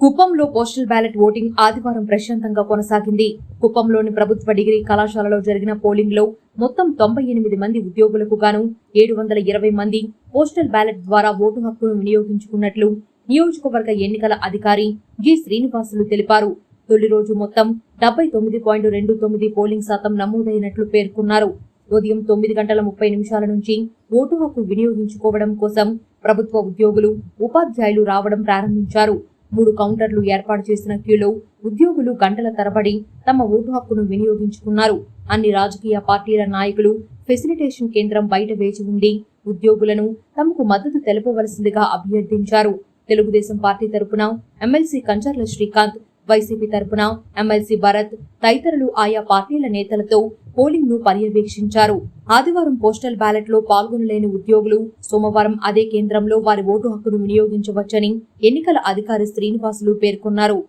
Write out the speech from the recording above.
కుప్పంలో postal ballot voting ఆదివారం ప్రశాంతంగా కొనసాగింది. కుప్పంలోని ప్రభుత్వ డిగ్రీ కళాశాలలో జరిగిన పోలింగ్లో మొత్తం తొంభై ఎనిమిది మంది ఉద్యోగులకు గాను ఏడు వందల ఇరవై మంది పోస్టల్ బ్యాలెట్ ద్వారా ఓటు హక్కును వినియోగించుకున్నట్లు నియోజకవర్గ ఎన్నికల అధికారి జి. శ్రీనివాసులు తెలిపారు. తొలి రోజు మొత్తం డెబ్బై తొమ్మిది పాయింట్ రెండు తొమ్మిది పోలింగ్ శాతం నమోదైనట్లు పేర్కొన్నారు. ఉదయం తొమ్మిది గంటల ముప్పై నిమిషాల నుంచి ఓటు హక్కు వినియోగించుకోవడం కోసం ప్రభుత్వ ఉద్యోగులు ఉపాధ్యాయులు రావడం ప్రారంభించారు. మూడు కౌంటర్లు ఏర్పాటు చేసిన క్యూలో ఉద్యోగులు గంటల తరబడి తమ ఓటు హక్కును వినియోగించుకున్నారు. అన్ని రాజకీయ పార్టీల నాయకులు ఫెసిలిటేషన్ కేంద్రం బయట వేచి ఉండి ఉద్యోగులను తమకు మద్దతు తెలపవలసిందిగా అభ్యర్థించారు. తెలుగుదేశం పార్టీ తరపున ఎమ్మెల్సీ కంచర్ల శ్రీకాంత్ వైసీపీ తరపున ఎమ్మెల్సీ భరత్ తదితరులు ఆయా పార్టీల నేతలతో పోలింగ్ను పర్యవేక్షించారు. ఆదివారం పోస్టల్ బ్యాలెట్లో పాల్గొనలేని ఉద్యోగులు సోమవారం అదే కేంద్రంలో వారి ఓటు హక్కును వినియోగించవచ్చని ఎన్నికల అధికారి శ్రీనివాసులు పేర్కొన్నారు.